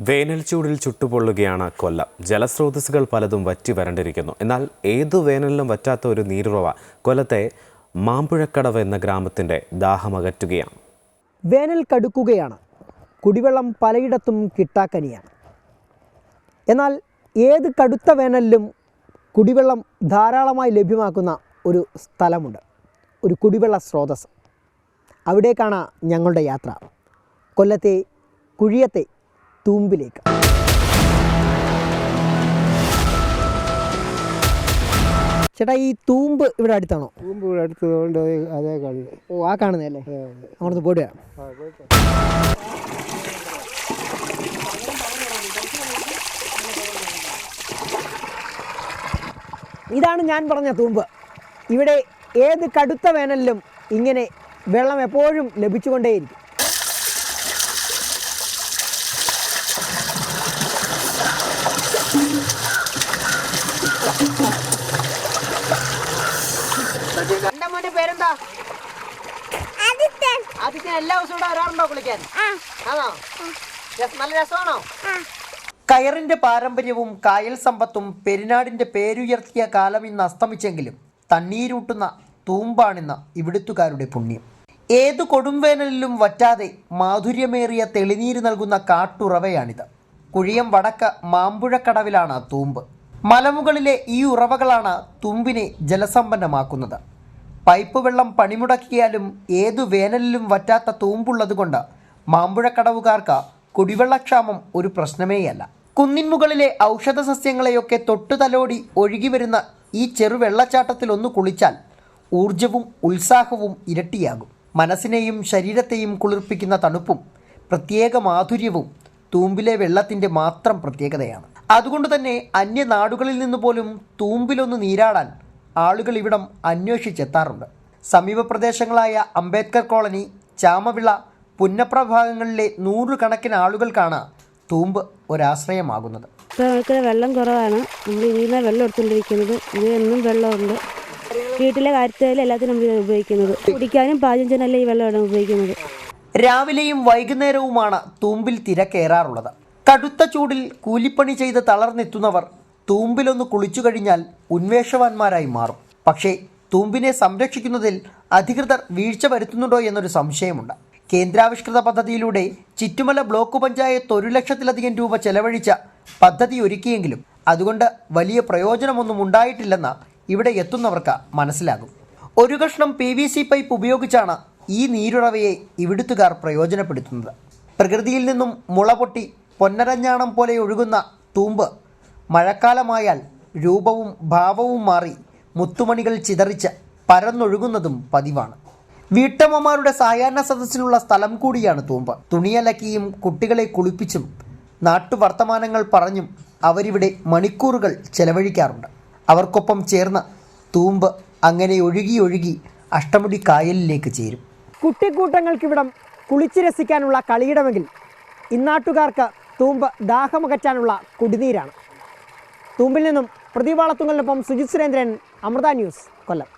വേനൽ ചൂടിൽ ചുട്ടുപൊള്ളുകയാണ് കൊല്ലം. ജലസ്രോതസ്സുകൾ പലതും വറ്റി വരണ്ടിരിക്കുന്നു. എന്നാൽ ഏതു വേനലിലും വറ്റാത്ത ഒരു നീരുറവ കൊല്ലത്തെ മാമ്പുഴക്കടവ് എന്ന ഗ്രാമത്തിന്റെ ദാഹമകറ്റുകയാണ് വേനൽ കടുക്കുകയാണ്. കുടിവെള്ളം പലയിടത്തും കിട്ടാക്കനിയാണ്. എന്നാൽ ഏത് കടുത്ത വേനലിലും കുടിവെള്ളം ധാരാളമായി ലഭ്യമാക്കുന്ന ഒരു സ്ഥലമുണ്ട്. ഒരു കുടിവെള്ള സ്രോതസ് അവിടേക്കാണ് ഞങ്ങളുടെ യാത്ര. കൊല്ലത്തെ കുഴിയത്തെ തൂമ്പിലേക്ക്. ചേട്ടാ ഈ തൂമ്പ് ഇവിടെ അടുത്താണോ? തൂമ്പ് ഇവിടെ അടുത്തതുകൊണ്ട് അതേ കാണുന്നു ഓ ആ കാണുന്നതല്ലേ? അവിടുന്ന് പോടുക ഇതാണ് ഞാൻ പറഞ്ഞ തൂമ്പ്. ഇവിടെ ഏത് കടുത്ത വേനലിലും ഇങ്ങനെ വെള്ളം എപ്പോഴും ലഭിച്ചുകൊണ്ടേയിരിക്കും. പേരെന്താ? ആദിത്യൻ. എല്ലാ ദിവസവും ഇവിടെ വരാറുണ്ടോ കുളിക്കാൻ? ആണോ? നല്ല രസമാണോ? കയറിന്റെ പാരമ്പര്യവും കായൽ സമ്പത്തും പെരിനാടിന്റെ പേരുയർത്തിയ കാലം ഇന്ന് അസ്തമിച്ചെങ്കിലും തണ്ണീരൂട്ടുന്ന തൂമ്പാണിന്ന് ഇവിടുത്തുകാരുടെ പുണ്യം. ഏതു കൊടുംവേനലിലും വറ്റാതെ മാധുര്യമേറിയ തെളിനീര് നൽകുന്ന കാട്ടുറവയാണിത്. കുഴിയം വടക്ക മാമ്പുഴക്കടവിലാണ് തൂമ്പ്. മലമുകളിലെ ഈ ഉറവകളാണ് തുമ്പിനെ ജലസമ്പന്നമാക്കുന്നത്. പൈപ്പ് വെള്ളം പണിമുടക്കിയാലും ഏതു വേനലിലും വറ്റാത്ത തൂമ്പുള്ളതുകൊണ്ട് മാമ്പുഴക്കടവുകാർക്ക് കുടിവെള്ളക്ഷാമം ഒരു പ്രശ്നമേയല്ല. കുന്നിൻമുകളിലെ ഔഷധ സസ്യങ്ങളെയൊക്കെ തൊട്ടുതലോടി ഒഴുകി വരുന്ന ഈ ചെറു വെള്ളച്ചാട്ടത്തിൽ ഒന്ന് കുളിച്ചാൽ ഊർജവും ഉത്സാഹവും ഇരട്ടിയാകും. മനസ്സിനെയും ശരീരത്തെയും കുളിർപ്പിക്കുന്ന തണുപ്പും പ്രത്യേക മാധുര്യവും തൂമ്പിലെ വെള്ളത്തിന്റെ മാത്രം പ്രത്യേകതയാണ്. അതുകൊണ്ട് തന്നെ അന്യനാടുകളിൽ നിന്ന് പോലും തൂമ്പിലൊന്ന് നീരാടാൻ ആളുകൾ ഇവിടം അന്വേഷിച്ചെത്താറുണ്ട്. സമീപ പ്രദേശങ്ങളായ അംബേദ്കർ കോളനി ചാമവിള പുന്നപ്ര ഭാഗങ്ങളിലെ നൂറുകണക്കിന് ആളുകൾക്കാണ് തൂമ്പ് ഒരാശ്രയമാകുന്നത്. നമുക്ക് വെള്ളം കുറവാണ്. നമ്മൾ ഇതിൽ വെള്ളം എടുത്തുകൊണ്ടിരിക്കുന്നത്. ഇത് എന്നും വെള്ളമുണ്ട്. വീട്ടിലെ കാര്യത്തിൽ എല്ലാത്തിനും നമ്മൾ ഉപയോഗിക്കുന്നത്. കുടിക്കാനും പാചകം ചെയ്യാനല്ല ഈ വെള്ളമാണ് ഉപയോഗിക്കുന്നത്. രാവിലെയും വൈകുന്നേരവുമാണ് തൂമ്പിൽ തിരക്കേറാറുള്ളത്. കടുത്ത ചൂടിൽ കൂലിപ്പണി ചെയ്ത് തളർന്നെത്തുന്നവർ തൂമ്പിലൊന്ന് കുളിച്ചു കഴിഞ്ഞാൽ ഉന്മേഷവാന്മാരായി മാറും. പക്ഷേ തൂമ്പിനെ സംരക്ഷിക്കുന്നതിൽ അധികൃതർ വീഴ്ച വരുത്തുന്നുണ്ടോ എന്നൊരു സംശയമുണ്ട്. കേന്ദ്രാവിഷ്കൃത പദ്ധതിയിലൂടെ ചുറ്റുമല ബ്ലോക്ക് പഞ്ചായത്ത് ഒരു ലക്ഷത്തിലധികം രൂപ ചെലവഴിച്ച പദ്ധതി ഒരുക്കിയെങ്കിലും അതുകൊണ്ട് വലിയ പ്രയോജനമൊന്നും ഉണ്ടായിട്ടില്ലെന്ന് ഇവിടെ എത്തുന്നവർക്ക് മനസ്സിലാകും. ഒരു കഷ്ണം പി വി സി പൈപ്പ് ഉപയോഗിച്ചാണ് ഈ നീരുറവയെ ഇവിടുത്തുകാർ പ്രയോജനപ്പെടുത്തുന്നത്. പ്രകൃതിയിൽ നിന്നും മുള പൊട്ടി പൊന്നരഞ്ഞാണം പോലെ ഒഴുകുന്ന തൂമ്പ് മഴക്കാലമായാൽ രൂപവും ഭാവവും മാറി മുത്തുമണികൾ ചിതറിച്ച് പരന്നൊഴുകുന്നതും പതിവാണ്. വീട്ടമ്മമാരുടെ സായാഹ്ന സദസ്സിലുള്ള സ്ഥലം കൂടിയാണ് തൂമ്പ. തുണിയലക്കിയും കുട്ടികളെ കുളിപ്പിച്ചും നാട്ടുവർത്തമാനങ്ങൾ പറഞ്ഞും അവരിവിടെ മണിക്കൂറുകൾ ചെലവഴിക്കാറുണ്ട്. അവർക്കൊപ്പം ചേർന്ന തൂമ്പ് അങ്ങനെ ഒഴുകി ഒഴുകി അഷ്ടമുടി കായലിലേക്ക് ചേരും. കുട്ടിക്കൂട്ടങ്ങൾക്കിവിടം കുളിച്ചു രസിക്കാനുള്ള കളിയിടമെങ്കിൽ ഇന്നാട്ടുകാർക്ക് തൂമ്പ് ദാഹമകറ്റാനുള്ള കുടിനീരാണ്. തൂമ്പിൽ നിന്നും പ്രതിവാളത്തുങ്കലിനൊപ്പം സുജിത് സുരേന്ദ്രൻ അമൃത ന്യൂസ് കൊല്ലം.